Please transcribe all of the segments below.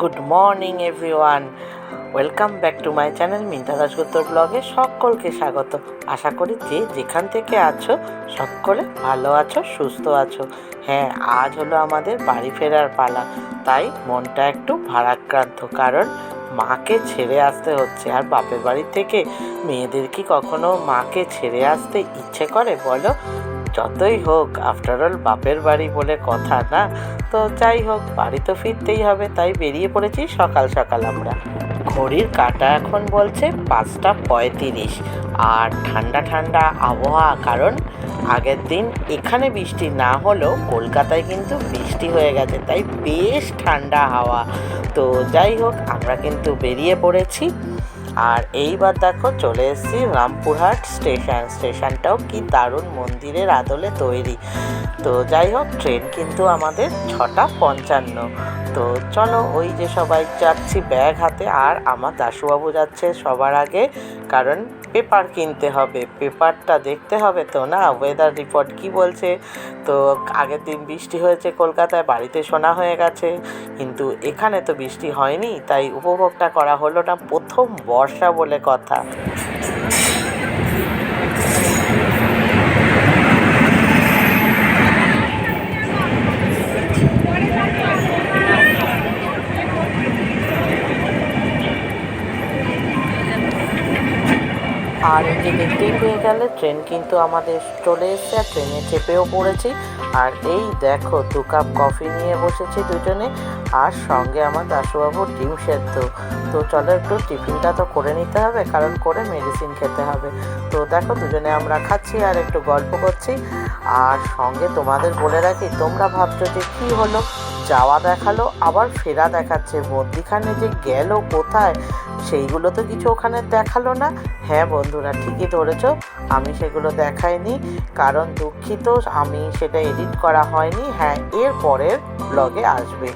Good morning, everyone. Welcome back to my channel Minta দাসগুপ্তর ব্লগে সকলকে স্বাগত। আশা করি যে যেখান থেকে আছো, সকলে ভালো আছো, সুস্থ আছো। হ্যাঁ আজ হলো আমাদের বাড়ি ফেরার পালা। তাই মনটা একটু ভারাক্রান্ত, কারণ মাকে ছেড়ে আসতে হচ্ছে। আর বাপের বাড়ি থেকে মেয়েদের কি কখনো মাকে ছেড়ে আসতে ইচ্ছে করে, বলো? যতই হোক আফটার অল বাপের বাড়ি বলে কথা না। তো যাই হোক, বাড়ি তো ফিরতেই হবে, তাই বেরিয়ে পড়েছি সকাল সকাল আমরা। ঘড়ির কাটা এখন বলছে পাঁচটা পঁয়ত্রিশ। আর ঠান্ডা ঠান্ডা আবহাওয়া, কারণ আগের দিন এখানে বৃষ্টি না হলেও কলকাতায় কিন্তু বৃষ্টি হয়ে গেছে, তাই বেশ ঠান্ডা হাওয়া। তো যাই হোক, আমরা কিন্তু বেরিয়ে পড়েছি। আর এইবার দেখো চলে এসেছি রামপুরহাট স্টেশন। স্টেশনটাও কি দারুণ মন্দিরের আদলে তৈরি। তো যাই হোক, ট্রেন কিন্তু আমাদের ছটা পঞ্চান্ন। তো চলো ওই যে সবাই যাচ্ছি ব্যাগ হাতে, আর আমার দাসুবাবু যাচ্ছে সবার আগে। কারণ পেপার কিনতে হবে, পেপারটা দেখতে হবে তো, না? ওয়েদার রিপোর্ট কি বলছে? তো আগের দিন বৃষ্টি হয়েছে কলকাতায়, বাড়িতে শোনা হয়ে গেছে, কিন্তু এখানে তো বৃষ্টি হয়নি, তাই উপভোগটা করা হলো না প্রথম বর্ষা বলে কথা। আর যে দেখতেই পেয়ে গেলে ট্রেন কিন্তু আমাদের চলে এসছে, আর ট্রেনে চেপেও পড়েছি। আর এই দেখো, দু কাপ কফি নিয়ে বসেছি দুজনে, আর সঙ্গে আমার দাশুবাবুর ডিম সেদ্ধ। তো চলো একটু টিফিনটা তো করে নিতে হবে, কারণ করে মেডিসিন খেতে হবে। তো দেখো, দুজনে আমরা খাচ্ছি আর একটু গল্প করছি। আর সঙ্গে তোমাদের বলে রাখি, তোমরা ভাবছ যে কী হলো? যাওয়া দেখাল, আবার ফেরা দেখাচ্ছে। মধ্যিখানে যে গেল কোথায়, সেইগুলো তো কিছু ওখানে দেখাল না। হ্যাঁ বন্ধুরা, ঠিকই ধরেছ, আমি সেগুলো দেখাইনি, কারণ দুঃখিত, আমি সেটা এডিট করা হয়নি। হ্যাঁ এর পরের ব্লগে আসবে।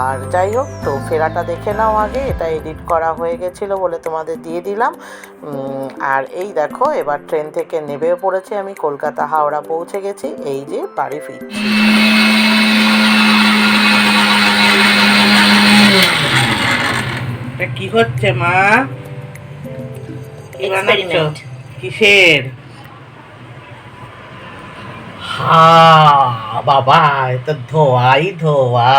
আর যাই হোক, তো ফেরাটা দেখে নাও আগে, এটা এডিট করা হয়ে গেছিল বলে তোমাদের দিয়ে দিলাম। আর এই দেখো, এবার ট্রেন থেকে নেবেও পড়েছে আমি, কলকাতা হাওড়া পৌঁছে গেছি, এই যে বাড়ি ফিরছি। এটা কি হচ্ছে মা. কিসের? হা বাবা এটা ধোয়াই ধোয়া।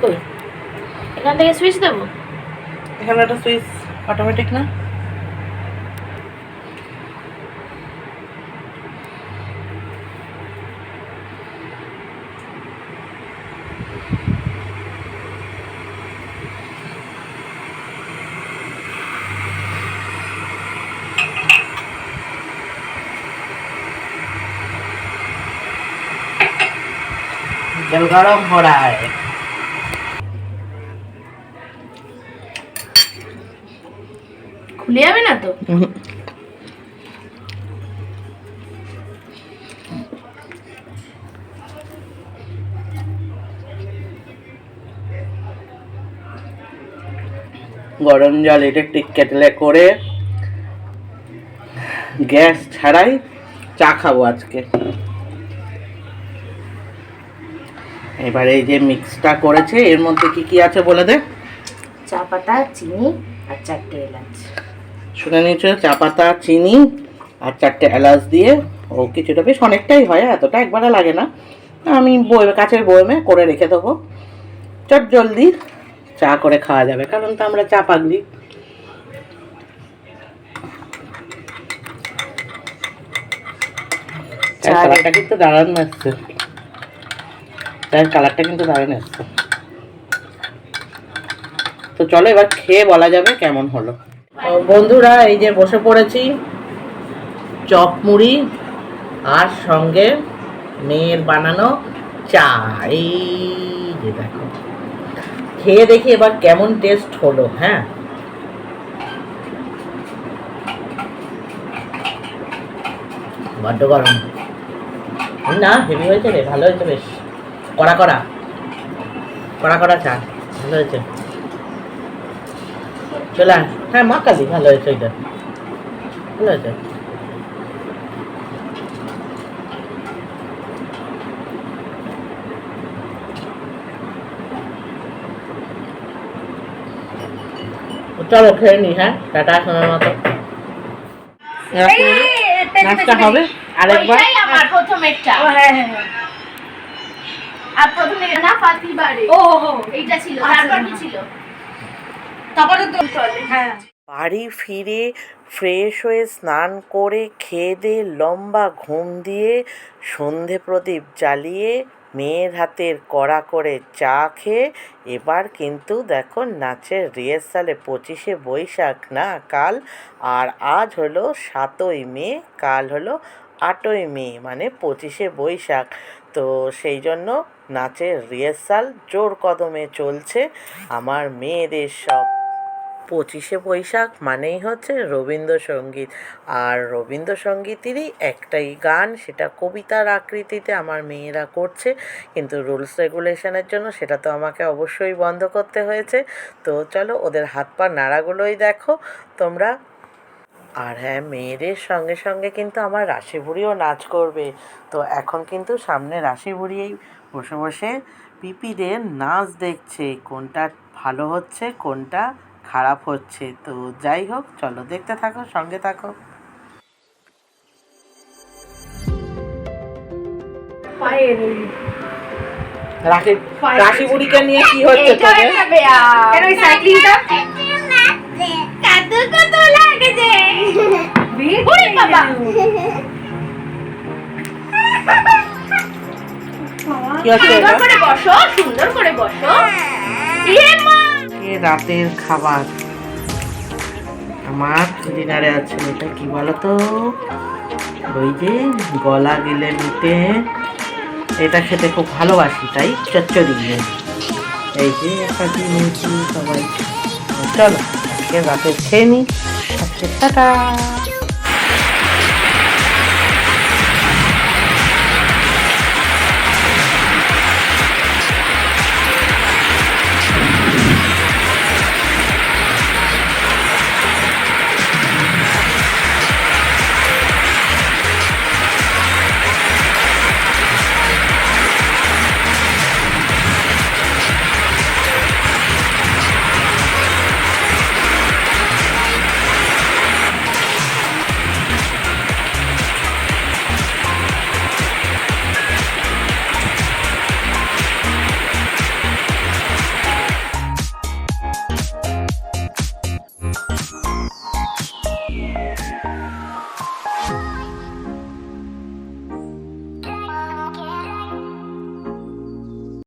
কই? এখান থেকে সুইচ দেবো? এখানে একটা সুইচ অটোমেটিক না? जल गरम हो रहा है খুলে যাবে না তো গরম জল ইলেকট্রিক কেটলে করে গ্যাস ছাড়াই চা খাবো আজকে এবার এই যে মিক্সটা করেছে এর মধ্যে কি কি আছে বলে দে? চা পাতা চিনি আর চারটে এলাচ। শুনে নিয়েছো চা পাতা চিনি আর চারটে এলাচ দিয়ে ও কিছুটা বেশ অনেকটাই হয় এতটা একবারে লাগে না। আমি বই কাছের বয়মে করে রেখে দেবো। চট জলদি চা করে খাওয়া যাবে কারণ তো আমরা চা পাগলি। চায়ের চা কিন্তু দারুণ এসছে চায়ের কালারটা কিন্তু দারুণ এসছে। তো চলো এবার খেয়ে বলা যাবে কেমন হলো। বন্ধুরা, এই যে বসে পড়েছি, চপ মুড়ি আর সঙ্গে মেয়ের বানানো চা। এই যে দেখো। খেয়ে দেখি এবার কেমন টেস্ট হলো হ্যাঁ? বড্ড গরম। না হেভি হয়েছে রে, ভালো হয়েছে বেশ। কড়া কড়া কড়া কড়া চা ভালো হয়েছে চলে আস হ্যাঁ মা কালি ভালো হয়েছে ওইটা ভালো হয়েছে চলো খেয়ে নি হ্যাঁ টাটা শোনার মতো নাস্তা হবে আরেকবার আমার প্রথমেরটা হ্যাঁ হ্যাঁ আর প্রথমে না ও হো এইটা ছিল তারপর কি ছিল? তারপরে তো হ্যাঁ। বাড়ি ফিরে ফ্রেশ হয়ে স্নান করে খেয়ে দিয়ে লম্বা ঘুম দিয়ে সন্ধে প্রদীপ জ্বালিয়ে মেয়ের হাতের কড়া করে চা খেয়ে এবার কিন্তু দেখো নাচের রিহার্সালে পঁচিশে বৈশাখ না কাল। আর আজ হলো সাতই মে কাল হলো আটই মে মানে পঁচিশে বৈশাখ। তো সেই জন্য নাচের রিহার্সাল, জোর কদমে চলছে আমার মেয়েদের সব। পঁচিশে বৈশাখ মানেই হচ্ছে রবীন্দ্রসঙ্গীত। আর রবীন্দ্রসঙ্গীতেরই একটাই গান, সেটা কবিতার আকৃতিতে আমার মেয়েরা করছে। কিন্তু রুলস রেগুলেশনের জন্য সেটা তো আমাকে অবশ্যই বন্ধ করতে হয়েছে। তো চলো ওদের হাত পা নাড়াগুলোই দেখো। তোমরা আর হ্যাঁ মেয়েদের সঙ্গে সঙ্গে কিন্তু আমার রাশি বুড়িও নাচ করবে। তো এখন কিন্তু সামনে রাশি বুড়িয়েই বসে বসে পিপিদের নাচ দেখছে কোনটা ভালো হচ্ছে কোনটা খারাপ হচ্ছে। তো যাই হোক চলো দেখতে থাকো সঙ্গে থাকো। রাশি রাশি বুড়িকে নিয়ে কি হচ্ছে তোদের? সাইক্লিংটা কাদু কত লাগছে। ওরে বাবা। কি হচ্ছে সুন্দর করে বসো সুন্দর করে বসো। এ মা। এ রাতের খাবার। আমার ডিনারে আছে এটা কি বলতো? ওই যে গলা গেলে মিটে। এটা খেতে খুব ভালোবাসি তাই চচ্চড়ি। দিয়ে এই যে একটা কি নিয়েছি সবাই। চলো। আজকে রাতে খেয়ে নি আজকে টাটা